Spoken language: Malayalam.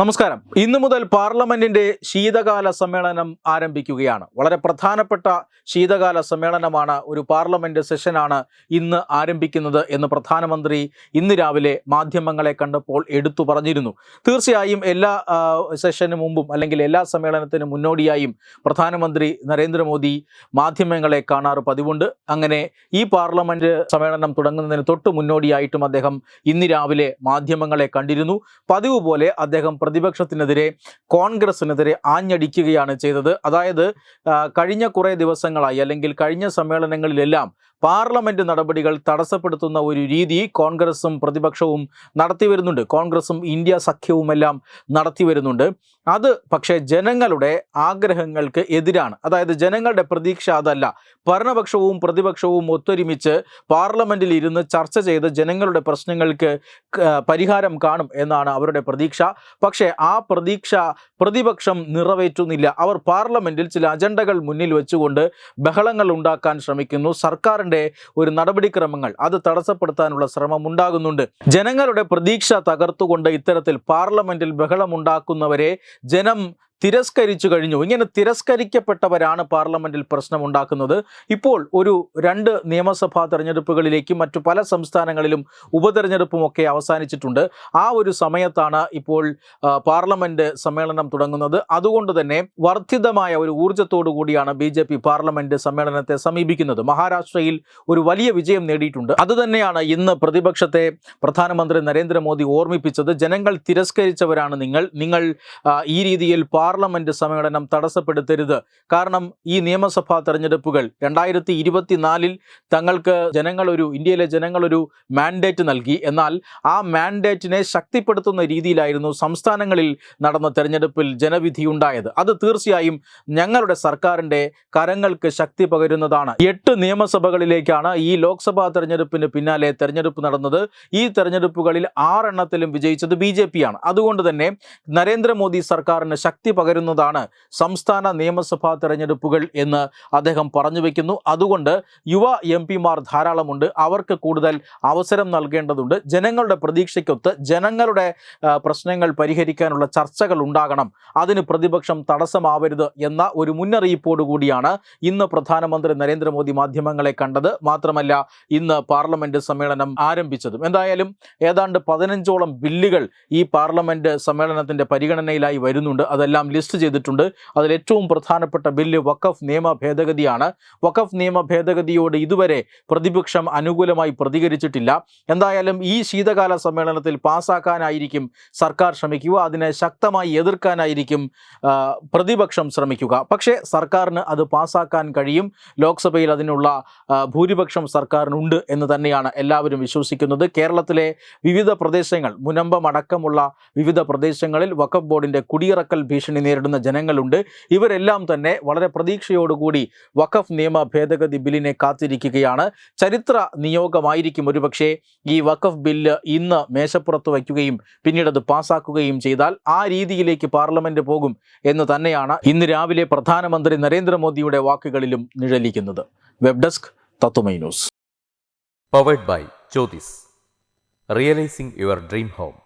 നമസ്കാരം. ഇന്നു മുതൽ പാർലമെന്റിന്റെ ശീതകാല സമ്മേളനം ആരംഭിക്കുകയാണ്. വളരെ പ്രധാനപ്പെട്ട ശീതകാല സമ്മേളനമാണ് ഒരു പാർലമെന്റ് സെഷനാണ് ഇന്ന് ആരംഭിക്കുന്നത് എന്ന് പ്രധാനമന്ത്രി ഇന്ന് രാവിലെ മാധ്യമങ്ങളെ കണ്ടപ്പോൾ എടുത്തു പറഞ്ഞിരുന്നു. തീർച്ചയായും എല്ലാ സെഷനു മുമ്പും അല്ലെങ്കിൽ എല്ലാ സമ്മേളനത്തിനും മുന്നോടിയായും പ്രധാനമന്ത്രി നരേന്ദ്രമോദി മാധ്യമങ്ങളെ കാണാറ് പതിവുണ്ട്. അങ്ങനെ ഈ പാർലമെന്റ് സമ്മേളനം തുടങ്ങുന്നതിന് തൊട്ട് മുന്നോടിയായിട്ടും അദ്ദേഹം ഇന്ന് രാവിലെ മാധ്യമങ്ങളെ കണ്ടിരുന്നു. പതിവ് പോലെ അദ്ദേഹം പ്രതിപക്ഷത്തിനെതിരെ കോൺഗ്രസിനെതിരെ ആഞ്ഞടിക്കുകയാണ് ചെയ്തത്. അതായത് കഴിഞ്ഞ കുറേ ദിവസങ്ങളായി അല്ലെങ്കിൽ കഴിഞ്ഞ സമ്മേളനങ്ങളിലെല്ലാം പാർലമെന്റ് നടപടികൾ തടസ്സപ്പെടുത്തുന്ന ഒരു രീതി കോൺഗ്രസും പ്രതിപക്ഷവും നടത്തി വരുന്നുണ്ട്. കോൺഗ്രസും ഇന്ത്യ സഖ്യവുമെല്ലാം നടത്തി വരുന്നുണ്ട്. അത് പക്ഷേ ജനങ്ങളുടെ ആഗ്രഹങ്ങൾക്ക് എതിരാണ്. അതായത് ജനങ്ങളുടെ പ്രതീക്ഷ അതല്ല. ഭരണപക്ഷവും പ്രതിപക്ഷവും ഒത്തൊരുമിച്ച് പാർലമെന്റിൽ ഇരുന്ന് ചർച്ച ചെയ്ത് ജനങ്ങളുടെ പ്രശ്നങ്ങൾക്ക് പരിഹാരം കാണും എന്നാണ് അവരുടെ പ്രതീക്ഷ. പക്ഷേ ആ പ്രതീക്ഷ പ്രതിപക്ഷം നിറവേറ്റുന്നില്ല. അവർ പാർലമെന്റിൽ ചില അജണ്ടകൾ മുന്നിൽ വെച്ചുകൊണ്ട് ബഹളങ്ങൾ ഉണ്ടാക്കാൻ ശ്രമിക്കുന്നു. സർക്കാരിന്റെ ഒരു നടപടിക്രമങ്ങൾ അത് തടസ്സപ്പെടുത്താനുള്ള ശ്രമം ഉണ്ടാകുന്നുണ്ട് ജനങ്ങളുടെ പ്രതീക്ഷ തകർത്തുകൊണ്ട് ഇത്തരത്തിൽ പാർലമെന്റിൽ ബഹളമുണ്ടാക്കുന്നവരെ ജനം തിരസ്കരിച്ചു കഴിഞ്ഞു. ഇങ്ങനെ തിരസ്കരിക്കപ്പെട്ടവരാണ് പാർലമെന്റിൽ പ്രശ്നമുണ്ടാക്കുന്നത്. ഇപ്പോൾ ഒരു രണ്ട് നിയമസഭാ തെരഞ്ഞെടുപ്പുകളിലേക്കും മറ്റു പല സംസ്ഥാനങ്ങളിലും ഉപതെരഞ്ഞെടുപ്പും ഒക്കെ അവസാനിച്ചിട്ടുണ്ട്. ആ ഒരു സമയത്താണ് ഇപ്പോൾ പാർലമെന്റ് സമ്മേളനം തുടങ്ങുന്നത്. അതുകൊണ്ട് തന്നെ വർദ്ധിതമായ ഒരു ഊർജത്തോടു കൂടിയാണ് ബി ജെ പി പാർലമെന്റ് സമ്മേളനത്തെ സമീപിക്കുന്നത്. മഹാരാഷ്ട്രയിൽ ഒരു വലിയ വിജയം നേടിയിട്ടുണ്ട്. അതുതന്നെയാണ് ഇന്ന് പ്രതിപക്ഷത്തെ പ്രധാനമന്ത്രി നരേന്ദ്രമോദി ഓർമ്മിപ്പിച്ചത്. ജനങ്ങൾ തിരസ്കരിച്ചവരാണ് നിങ്ങൾ. നിങ്ങൾ ഈ രീതിയിൽ പാർലമെന്റ് സമ്മേളനം തടസ്സപ്പെടുത്തരുത്. കാരണം ഈ നിയമസഭാ തെരഞ്ഞെടുപ്പുകൾ രണ്ടായിരത്തി ഇരുപത്തിനാലിൽ തങ്ങൾക്ക് ജനങ്ങളൊരു ഇന്ത്യയിലെ ജനങ്ങളൊരു മാൻഡേറ്റ് നൽകി. എന്നാൽ ആ മാൻഡേറ്റിനെ ശക്തിപ്പെടുത്തുന്ന രീതിയിലായിരുന്നു സംസ്ഥാനങ്ങളിൽ നടന്ന തെരഞ്ഞെടുപ്പിൽ ജനവിധിയുണ്ടായത് അത് തീർച്ചയായും ഞങ്ങളുടെ സർക്കാരിന്റെ കരങ്ങൾക്ക് ശക്തി പകരുന്നതാണ്. എട്ട് നിയമസഭകളിലേക്കാണ് ഈ ലോക്സഭാ തെരഞ്ഞെടുപ്പിന് പിന്നാലെ തെരഞ്ഞെടുപ്പ് നടന്നത്. ഈ തെരഞ്ഞെടുപ്പുകളിൽ ആറെണ്ണത്തിലും വിജയിച്ചത് ബി ജെ പിയാണ് അതുകൊണ്ട് തന്നെ നരേന്ദ്രമോദി സർക്കാരിന് ശക്തി പകരുന്നതാണ് സംസ്ഥാന നിയമസഭാ തെരഞ്ഞെടുപ്പുകൾ എന്ന് അദ്ദേഹം പറഞ്ഞു വയ്ക്കുന്നു അതുകൊണ്ട് യുവ എം പിമാർ ധാരാളമുണ്ട്. അവർക്ക് കൂടുതൽ അവസരം നൽകേണ്ടതുണ്ട്. ജനങ്ങളുടെ പ്രതീക്ഷയ്ക്കൊത്ത് ജനങ്ങളുടെ പ്രശ്നങ്ങൾ പരിഹരിക്കാനുള്ള ചർച്ചകൾ ഉണ്ടാകണം. അതിന് പ്രതിപക്ഷം തടസ്സമാവരുത് എന്ന ഒരു മുന്നറിയിപ്പോടു കൂടിയാണ് ഇന്ന് പ്രധാനമന്ത്രി നരേന്ദ്രമോദി മാധ്യമങ്ങളെ കണ്ടത്. മാത്രമല്ല ഇന്ന് പാർലമെന്റ് സമ്മേളനം ആരംഭിച്ചതും. എന്തായാലും ഏതാണ്ട് പതിനഞ്ചോളം ബില്ലുകൾ ഈ പാർലമെന്റ് സമ്മേളനത്തിന്റെ പരിഗണനയിലായി വരുന്നുണ്ട്. അതെല്ലാം ലിസ്റ്റ് ചെയ്തിട്ടുണ്ട്. അതിൽ ഏറ്റവും പ്രധാനപ്പെട്ട ബില്ല് വഖഫ് നിയമ ഭേദഗതിയാണ്. വഖഫ് നിയമ ഭേദഗതിയോട് ഇതുവരെ പ്രതിപക്ഷം അനുകൂലമായി പ്രതികരിച്ചിട്ടില്ല. എന്തായാലും ഈ ശീതകാല സമ്മേളനത്തിൽ പാസ്സാക്കാനായിരിക്കും സർക്കാർ ശ്രമിക്കുക. അതിനെ ശക്തമായി എതിർക്കാനായിരിക്കും പ്രതിപക്ഷം ശ്രമിക്കുക. പക്ഷേ സർക്കാരിന് അത് പാസ്സാക്കാൻ കഴിയും. ലോക്സഭയിൽ അതിനുള്ള ഭൂരിപക്ഷം സർക്കാരിനുണ്ട് എന്ന് തന്നെയാണ് എല്ലാവരും വിശ്വസിക്കുന്നത്. കേരളത്തിലെ വിവിധ പ്രദേശങ്ങൾ മുനമ്പം അടക്കമുള്ള വിവിധ പ്രദേശങ്ങളിൽ വഖഫ് ബോർഡിന്റെ കുടിയിറക്കൽ ഭീഷണി നേരിടുന്ന ജനങ്ങളുണ്ട്. ഇവരെല്ലാം തന്നെ വളരെ പ്രതീക്ഷയോടുകൂടി വഖഫ് നിയമ ഭേദഗതി ബില്ലിനെ കാത്തിരിക്കുകയാണ്. ചരിത്ര നിയോഗമായിരിക്കും ഒരുപക്ഷേ ഈ വഖഫ് ബില്ല് ഇന്ന് മേശപ്പുറത്ത് വയ്ക്കുകയും പിന്നീട് അത് പാസാക്കുകയും ചെയ്താൽ ആ രീതിയിലേക്ക് പാർലമെന്റ് പോകും എന്ന് തന്നെയാണ് ഇന്ന് രാവിലെ പ്രധാനമന്ത്രി നരേന്ദ്രമോദിയുടെ വാക്കുകളിലും നിഴലിക്കുന്നത്. Web desk Tatwamayi News. Powered by Jyothis realising your dream home.